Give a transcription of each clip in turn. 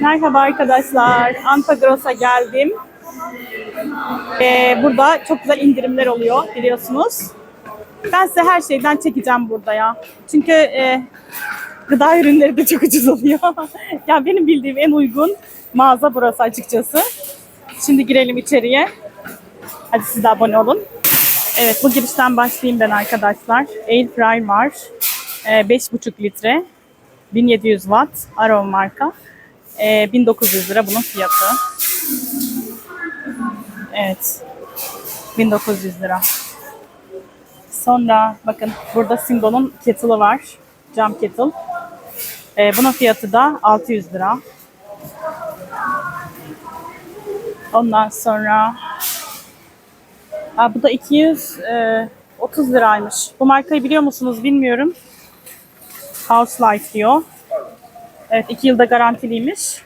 Merhaba arkadaşlar. Antagros'a geldim. Ee, burada çok güzel indirimler oluyor biliyorsunuz. Ben size her şeyden çekeceğim burada ya. Çünkü e, gıda ürünleri de çok ucuz oluyor. ya benim bildiğim en uygun mağaza burası açıkçası. Şimdi girelim içeriye. Hadi siz de abone olun. Evet bu girişten başlayayım ben arkadaşlar. Airfryer var. Ee, 5,5 litre. 1700 watt. Arrow marka. Ee, 1900 lira bunun fiyatı. Evet. 1900 lira. Sonra bakın burada Singo'nun kettle'ı var. Cam kettle. Ee, bunun fiyatı da 600 lira. Ondan sonra Aa, bu da 230 liraymış. Bu markayı biliyor musunuz bilmiyorum. House Life diyor. Evet 2 yılda garantiliymiş.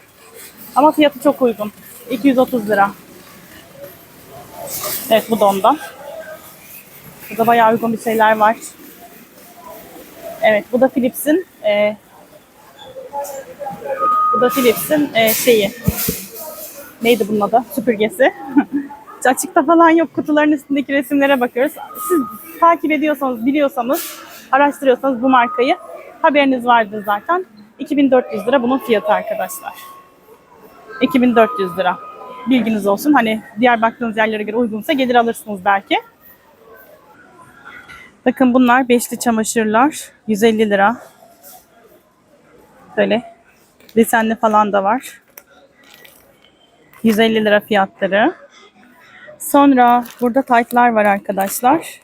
Ama fiyatı çok uygun. 230 lira. Evet bu da ondan. Burada bayağı uygun bir şeyler var. Evet bu da Philips'in e, bu da Philips'in e, şeyi. Neydi bunun adı? Süpürgesi. Açıkta falan yok. Kutuların üstündeki resimlere bakıyoruz. Siz takip ediyorsanız, biliyorsanız, araştırıyorsanız bu markayı haberiniz vardır zaten. 2400 lira bunun fiyatı arkadaşlar. 2400 lira. Bilginiz olsun. Hani diğer baktığınız yerlere göre uygunsa gelir alırsınız belki. Bakın bunlar beşli çamaşırlar. 150 lira. Böyle desenli falan da var. 150 lira fiyatları. Sonra burada taytlar var arkadaşlar.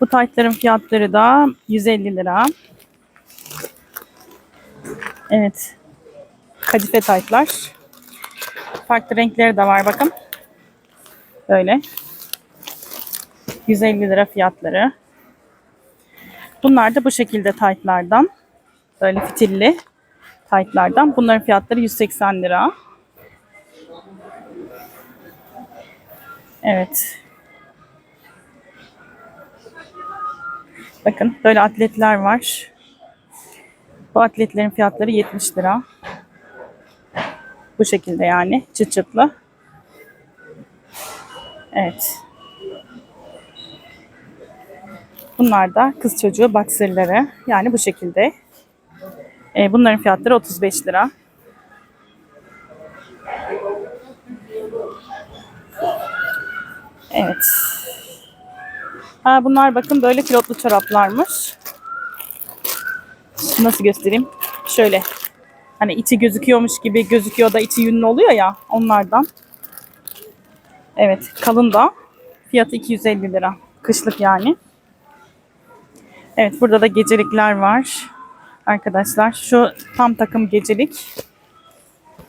Bu taytların fiyatları da 150 lira. Evet. Kadife taytlar. Farklı renkleri de var bakın. Böyle. 150 lira fiyatları. Bunlar da bu şekilde taytlardan. Böyle fitilli taytlardan. Bunların fiyatları 180 lira. Evet. Bakın böyle atletler var. Bu atletlerin fiyatları 70 lira. Bu şekilde yani çıt çıtlı. Evet. Bunlar da kız çocuğu boxerları. Yani bu şekilde. Ee, bunların fiyatları 35 lira. Evet. Ha, bunlar bakın böyle pilotlu çoraplarmış. Nasıl göstereyim? Şöyle. Hani içi gözüküyormuş gibi gözüküyor da içi yünlü oluyor ya onlardan. Evet kalın da. Fiyatı 250 lira. Kışlık yani. Evet burada da gecelikler var. Arkadaşlar şu tam takım gecelik.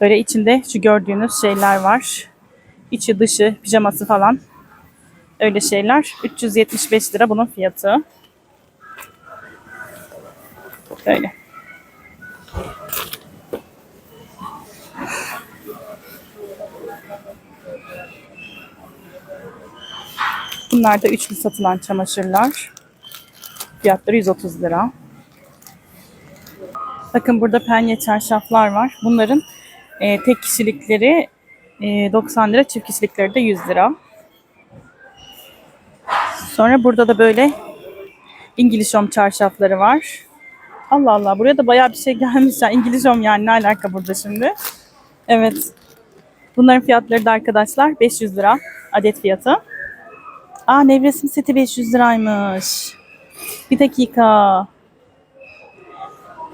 Böyle içinde şu gördüğünüz şeyler var. İçi dışı pijaması falan. Öyle şeyler. 375 lira bunun fiyatı. Böyle. Bunlar da üçlü satılan çamaşırlar. Fiyatları 130 lira. Bakın burada penye çarşaflar var. Bunların e, tek kişilikleri e, 90 lira, çift kişilikleri de 100 lira. Sonra burada da böyle İngiliz Home çarşafları var. Allah Allah buraya da bayağı bir şey gelmiş ya. İngiliz Home yani ne alaka burada şimdi? Evet. Bunların fiyatları da arkadaşlar 500 lira adet fiyatı. Aa nevresim seti 500 liraymış. Bir dakika.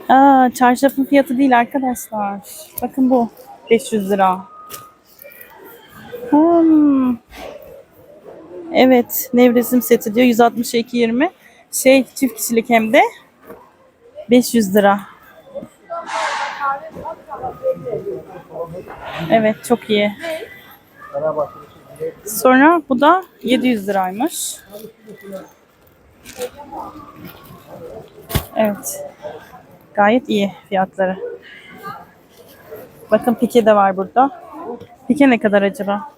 Aa çarşafın fiyatı değil arkadaşlar. Bakın bu 500 lira. Hmm. Evet, nevresim seti diyor 162.20. Şey çift kişilik hem de 500 lira. Evet, çok iyi. Sonra bu da 700 liraymış. Evet. Gayet iyi fiyatları. Bakın pike de var burada. Pike ne kadar acaba?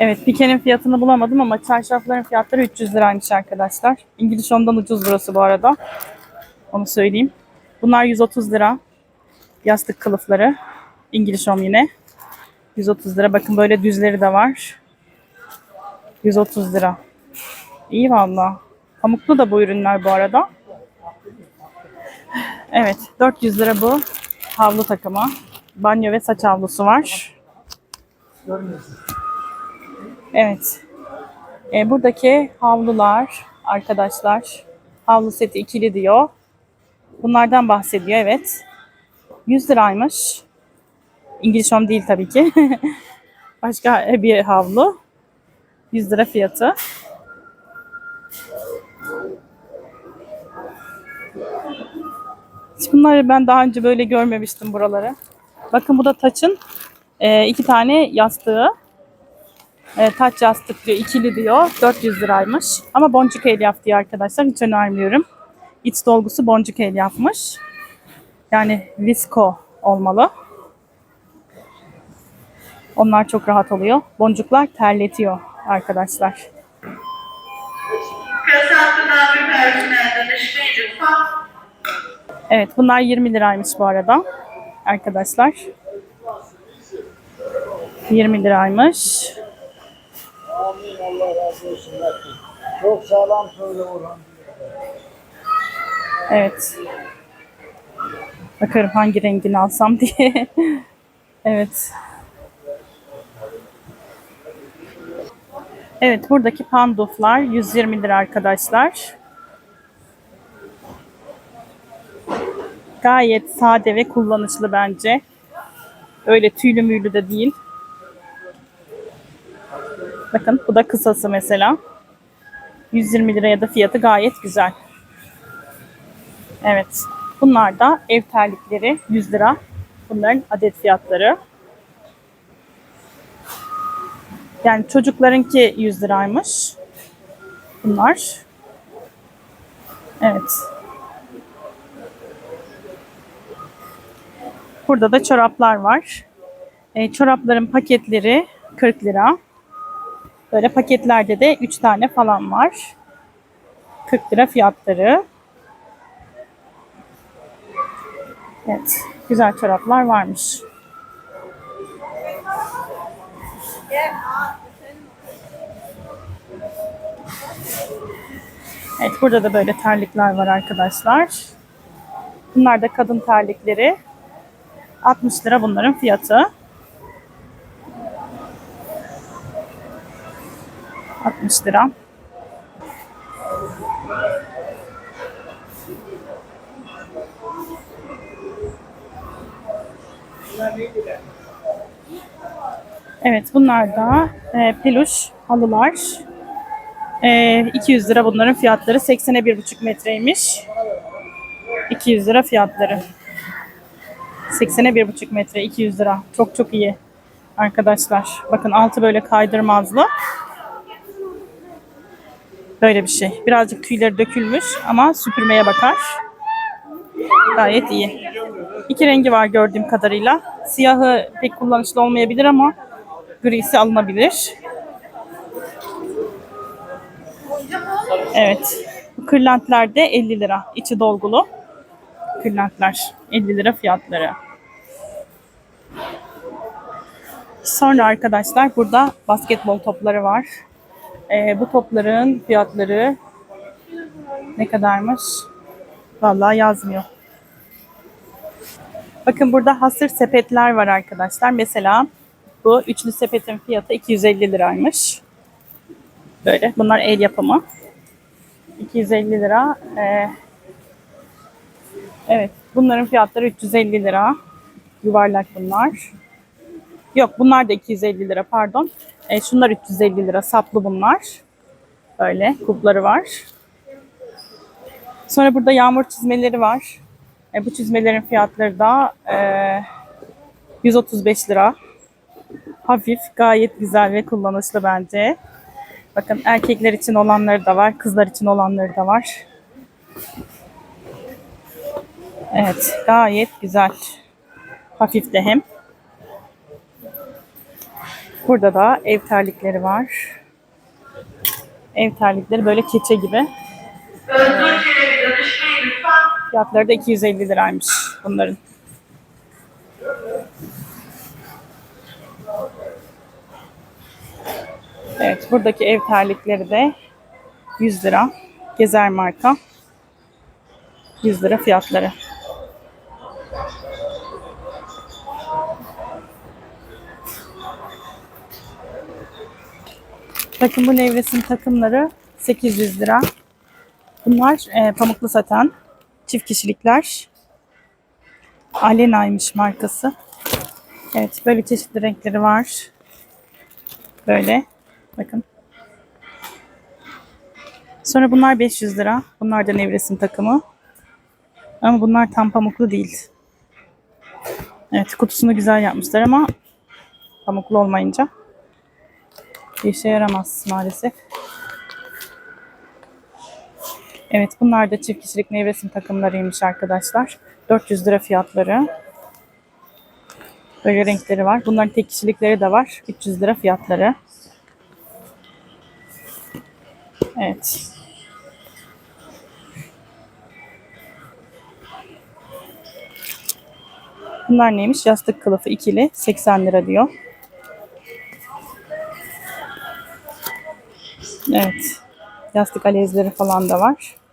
Evet pikenin fiyatını bulamadım ama çarşafların fiyatları 300 liraymış arkadaşlar. İngiliz Home'dan ucuz burası bu arada. Onu söyleyeyim. Bunlar 130 lira. Yastık kılıfları. İngiliz Home yine. 130 lira. Bakın böyle düzleri de var. 130 lira. İyi valla. Pamuklu da bu ürünler bu arada. Evet. 400 lira bu. Havlu takımı. Banyo ve saç havlusu var. Evet. E, buradaki havlular arkadaşlar. Havlu seti ikili diyor. Bunlardan bahsediyor evet. 100 liraymış. İngiliz Home değil tabii ki. Başka bir havlu. 100 lira fiyatı. Hiç bunları ben daha önce böyle görmemiştim buraları. Bakın bu da Taç'ın e, iki tane yastığı. E, taç yastık diyor, ikili diyor. 400 liraymış. Ama boncuk elyaf diyor arkadaşlar. Hiç önermiyorum. İç dolgusu boncuk elyafmış. Yani visko olmalı. Onlar çok rahat oluyor. Boncuklar terletiyor arkadaşlar. Evet bunlar 20 liraymış bu arada. Arkadaşlar. 20 liraymış. Amin Allah razı olsun. Çok sağlam söyle Orhan. Evet. Bakarım hangi rengini alsam diye. evet. Evet buradaki panduflar 120 lira arkadaşlar. Gayet sade ve kullanışlı bence. Öyle tüylü müylü de değil. Bakın bu da kısası mesela. 120 liraya da fiyatı gayet güzel. Evet. Bunlar da ev terlikleri 100 lira. Bunların adet fiyatları. Yani çocuklarınki 100 liraymış. Bunlar. Evet. Burada da çoraplar var. E, çorapların paketleri 40 lira. Böyle paketlerde de 3 tane falan var. 40 lira fiyatları. Evet, güzel çoraplar varmış. Evet, burada da böyle terlikler var arkadaşlar. Bunlar da kadın terlikleri. 60 lira bunların fiyatı. 60 lira. Evet bunlar da e, peluş halılar. E, 200 lira bunların fiyatları. 80'e 1,5 metreymiş. 200 lira fiyatları. 80'e 1,5 metre 200 lira. Çok çok iyi arkadaşlar. Bakın altı böyle kaydırmazlı. Böyle bir şey. Birazcık tüyleri dökülmüş ama süpürmeye bakar. Gayet iyi. İki rengi var gördüğüm kadarıyla. Siyahı pek kullanışlı olmayabilir ama grisi alınabilir. Evet. Bu kırlentler de 50 lira. İçi dolgulu. Kırlentler 50 lira fiyatları. Sonra arkadaşlar burada basketbol topları var. Ee, bu topların fiyatları ne kadarmış? Vallahi yazmıyor. Bakın burada hasır sepetler var arkadaşlar. Mesela bu üçlü sepetin fiyatı 250 liraymış. Böyle. Bunlar el yapımı. 250 lira. Ee, evet. Bunların fiyatları 350 lira. Yuvarlak bunlar. Yok bunlar da 250 lira pardon. E, şunlar 350 lira saplı bunlar. Böyle kupları var. Sonra burada yağmur çizmeleri var. E, bu çizmelerin fiyatları da e, 135 lira. Hafif, gayet güzel ve kullanışlı bence. Bakın erkekler için olanları da var, kızlar için olanları da var. Evet, gayet güzel. Hafif de hem. Burada da ev terlikleri var. Ev terlikleri böyle keçe gibi. Lütfen. Fiyatları da 250 liraymış bunların. Evet buradaki ev terlikleri de 100 lira. Gezer marka. 100 lira fiyatları. Bakın bu nevresim takımları 800 lira. Bunlar e, pamuklu saten. Çift kişilikler. Alena'ymış markası. Evet böyle çeşitli renkleri var. Böyle. Bakın. Sonra bunlar 500 lira. Bunlar da nevresim takımı. Ama bunlar tam pamuklu değil. Evet kutusunu güzel yapmışlar ama pamuklu olmayınca bir işe yaramaz maalesef. Evet bunlar da çift kişilik nevresim takımlarıymış arkadaşlar. 400 lira fiyatları. Böyle renkleri var. Bunların tek kişilikleri de var. 300 lira fiyatları. Evet. Bunlar neymiş? Yastık kılıfı ikili 80 lira diyor. Evet. Yastık alezleri falan da var.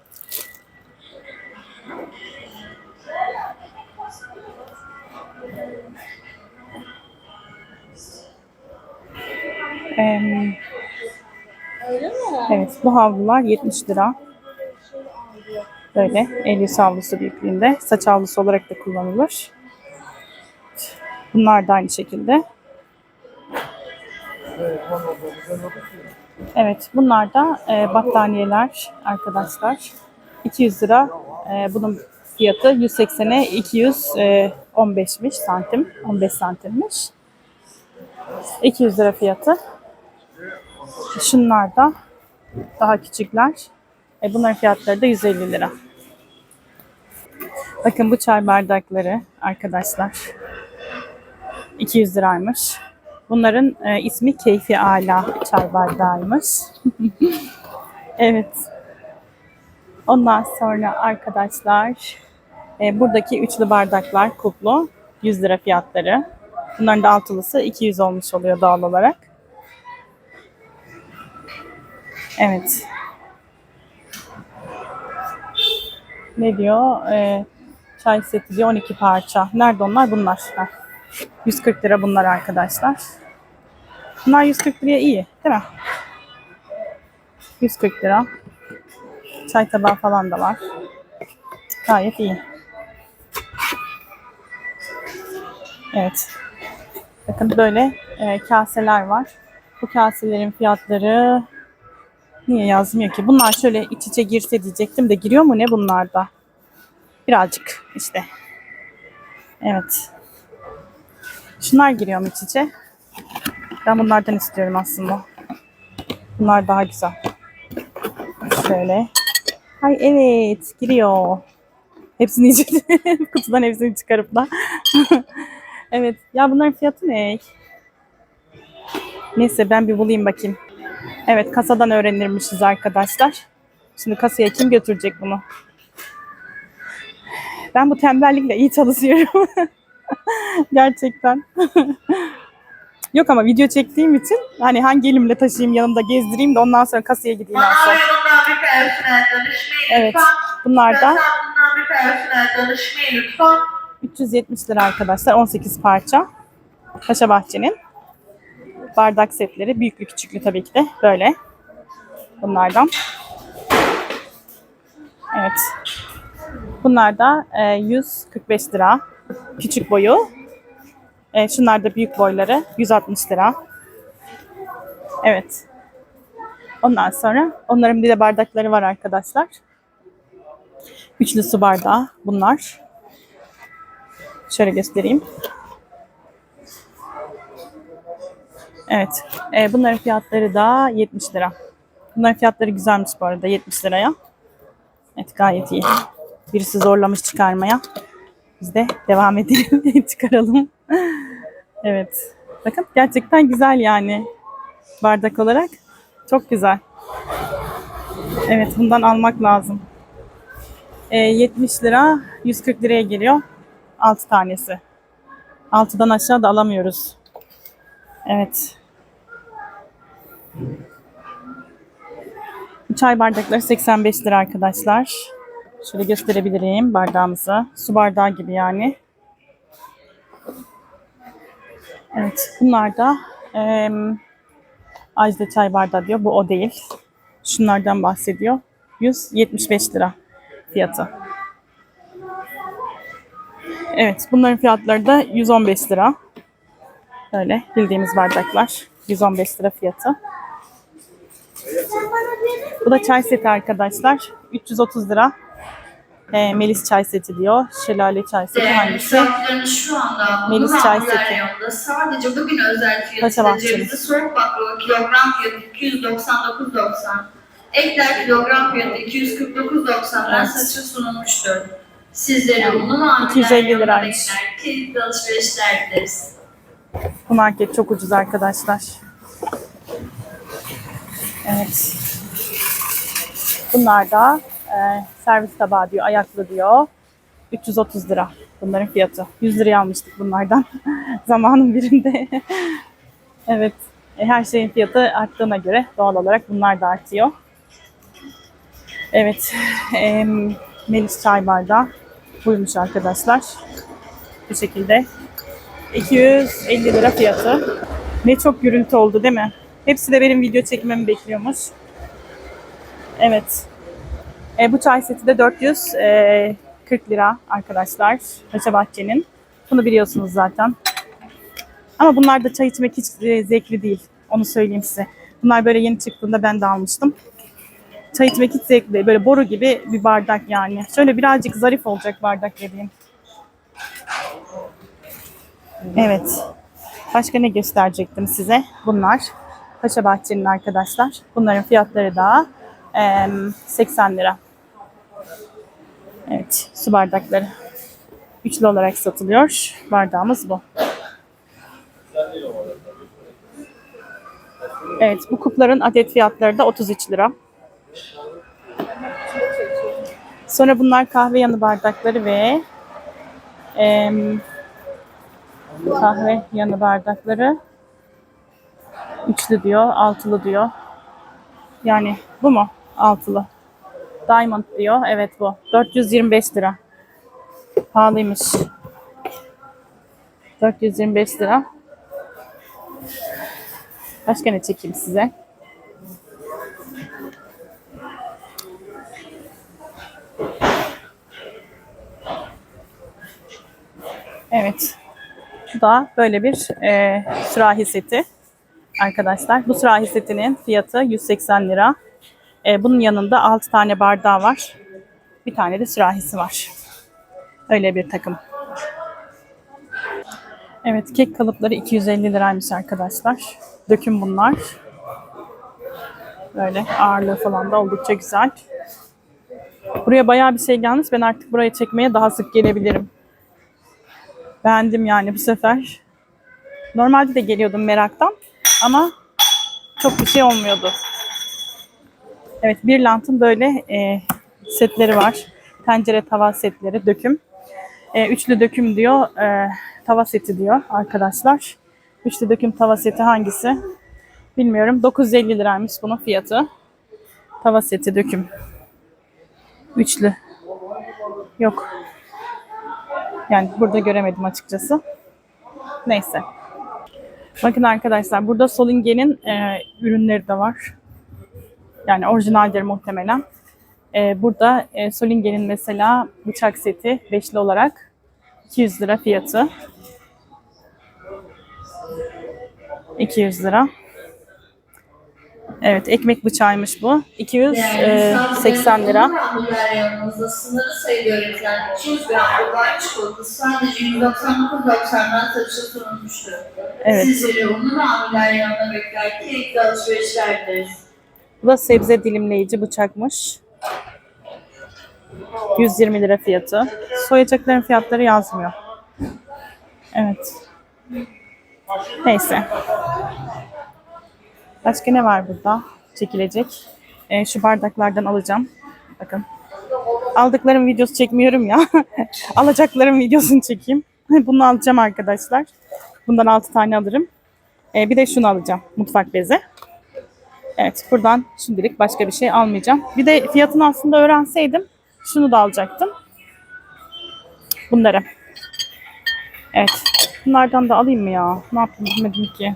Evet, bu havlular 70 lira. Böyle el yüz havlusu büyüklüğünde. Saç havlusu olarak da kullanılır. Bunlar da aynı şekilde. Evet, bunlar da e, battaniyeler arkadaşlar. 200 lira. E, bunun fiyatı 180'e 215'miş santim. 15 santimmiş. 200 lira fiyatı. Şunlar da daha küçükler. E, bunların fiyatları da 150 lira. Bakın bu çay bardakları arkadaşlar. 200 liraymış. Bunların e, ismi Keyfi Ala çay bardağıymış. evet. Ondan sonra arkadaşlar e, buradaki üçlü bardaklar kuplu 100 lira fiyatları. Bunların da altılısı 200 olmuş oluyor doğal olarak. Evet. Ne diyor? Ee, çay seti diyor 12 parça. Nerede onlar? Bunlar. Heh. 140 lira bunlar arkadaşlar. Bunlar 140 liraya iyi değil mi? 140 lira. Çay tabağı falan da var. Gayet iyi. Evet. Bakın böyle e, kaseler var. Bu kaselerin fiyatları niye yazmıyor ki? Bunlar şöyle iç içe girse diyecektim de giriyor mu ne bunlarda? Birazcık işte. Evet. Şunlar giriyor mu iç içe? Ben bunlardan istiyorum aslında. Bunlar daha güzel. Şöyle. Ay evet giriyor. Hepsini yiyeceğim. Kutudan hepsini çıkarıp da. evet. Ya bunların fiyatı ne? Neyse ben bir bulayım bakayım. Evet kasadan öğrenirmişiz arkadaşlar. Şimdi kasaya kim götürecek bunu? Ben bu tembellikle iyi çalışıyorum. Gerçekten. Yok ama video çektiğim için hani hangi elimle taşıyayım yanımda gezdireyim de ondan sonra kasaya gideyim. Mağazadan bir personel danışmayın Evet. lütfen. Bunlar da Kasabından bir personel lütfen. 370 lira arkadaşlar. 18 parça. Paşa Bahçe'nin bardak setleri. Büyüklü küçüklü tabii ki de. Böyle. Bunlardan. Evet. Bunlar da e, 145 lira. Küçük boyu. E, şunlar da büyük boyları. 160 lira. Evet. Ondan sonra onların bir de bardakları var arkadaşlar. Üçlü su bardağı bunlar. Şöyle göstereyim. Evet. e, bunların fiyatları da 70 lira. Bunların fiyatları güzelmiş bu arada 70 liraya. Evet gayet iyi. Birisi zorlamış çıkarmaya. Biz de devam edelim. Çıkaralım. evet. Bakın gerçekten güzel yani. Bardak olarak. Çok güzel. Evet bundan almak lazım. E, 70 lira 140 liraya geliyor. 6 tanesi. 6'dan aşağı da alamıyoruz. Evet. Çay bardakları 85 lira arkadaşlar. Şöyle gösterebilirim bardağımızı. Su bardağı gibi yani. Evet bunlar da em, Ajda çay bardağı diyor. Bu o değil. Şunlardan bahsediyor. 175 lira fiyatı. Evet bunların fiyatları da 115 lira. Böyle bildiğimiz bardaklar. 115 lira fiyatı. Bu da çay seti arkadaşlar. 330 lira. Ee, Melis çay seti diyor. Şelale çay seti Değerli hangisi? şu anda Melis çay seti. sadece bugün özel fiyatı cevizi soğuk baklava kilogram fiyatı 299.90. Ekler kilogram fiyatı 249.90'dan Evet. satışa sunulmuştur. Sizleri unlu mamuller 250 reyonuna liraymış. bekler. Keyifli alışverişler dileriz. Bu market çok ucuz arkadaşlar. Evet. Bunlar da e, servis tabağı diyor, ayaklı diyor. 330 lira bunların fiyatı. 100 liraya almıştık bunlardan zamanın birinde. evet. E, her şeyin fiyatı arttığına göre doğal olarak bunlar da artıyor. Evet. E, Melis çay bardağı buymuş arkadaşlar. Bu şekilde 250 lira fiyatı. Ne çok gürültü oldu değil mi? Hepsi de benim video çekmemi bekliyormuş. Evet. E, bu çay seti de 440 lira arkadaşlar. Bahçe'nin. Bunu biliyorsunuz zaten. Ama bunlar da çay içmek hiç e, zevkli değil. Onu söyleyeyim size. Bunlar böyle yeni çıktığında ben de almıştım. Çay içmek hiç zevkli. Böyle boru gibi bir bardak yani. Şöyle birazcık zarif olacak bardak dediğim. Evet. Başka ne gösterecektim size? Bunlar. Paşa Bahçe'nin arkadaşlar. Bunların fiyatları da em, 80 lira. Evet. Su bardakları. Üçlü olarak satılıyor. Bardağımız bu. Evet. Bu kupların adet fiyatları da 33 lira. Sonra bunlar kahve yanı bardakları ve em, kahve yanı bardakları. Üçlü diyor, altılı diyor. Yani bu mu? Altılı. Diamond diyor. Evet bu. 425 lira. Pahalıymış. 425 lira. Başka ne çekeyim size? Evet. Bu da böyle bir e, sürahi seti arkadaşlar. Bu sürahi setinin fiyatı 180 lira. E, bunun yanında 6 tane bardağı var. Bir tane de sürahisi var. Öyle bir takım. Evet kek kalıpları 250 liraymış arkadaşlar. Döküm bunlar. Böyle ağırlığı falan da oldukça güzel. Buraya bayağı bir şey gelmiş. Ben artık buraya çekmeye daha sık gelebilirim. Beğendim yani bu sefer. Normalde de geliyordum meraktan ama çok bir şey olmuyordu. Evet bir lantın böyle e, setleri var. Tencere tava setleri döküm. E, üçlü döküm diyor. e, tava seti diyor arkadaşlar. Üçlü döküm tava seti hangisi? Bilmiyorum. 950 liraymış bunun fiyatı. Tava seti döküm. Üçlü. Yok. Yani burada göremedim açıkçası. Neyse. Bakın arkadaşlar burada Solinge'nin e, ürünleri de var. Yani orijinaldir muhtemelen. E, burada e, Solinge'nin mesela bıçak seti beşli olarak 200 lira fiyatı. 200 lira. Evet ekmek bıçağıymış bu. 280 lira. Mamuller reyonumuzda sınırlı sayıda üretilen 200 gram urban çikolatası sadece 199.90'dan satışa sunulmuştur. Evet. Sizleri unlu mamuller reyonuna bekler. Keyifli alışverişler dileriz. Bu da sebze dilimleyici bıçakmış. 120 lira fiyatı. Soyacakların fiyatları yazmıyor. Evet. Neyse. Başka ne var burada? Çekilecek. Ee, şu bardaklardan alacağım. Bakın. Aldıklarım videosu çekmiyorum ya. Alacaklarım videosunu çekeyim. Bunu alacağım arkadaşlar. Bundan 6 tane alırım. Ee, bir de şunu alacağım. Mutfak bezi. Evet buradan şimdilik başka bir şey almayacağım. Bir de fiyatını aslında öğrenseydim şunu da alacaktım. Bunları. Evet. Bunlardan da alayım mı ya? Ne yapayım bilmedim ki.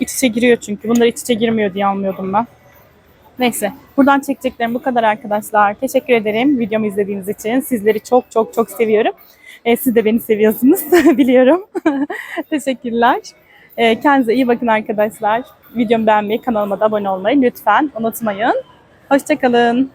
İç içe giriyor çünkü. Bunlar iç içe girmiyor diye almıyordum ben. Neyse. Buradan çekeceklerim bu kadar arkadaşlar. Teşekkür ederim videomu izlediğiniz için. Sizleri çok çok çok seviyorum. Ee, siz de beni seviyorsunuz. Biliyorum. Teşekkürler. Ee, kendinize iyi bakın arkadaşlar. Videomu beğenmeyi, kanalıma da abone olmayı lütfen unutmayın. Hoşçakalın.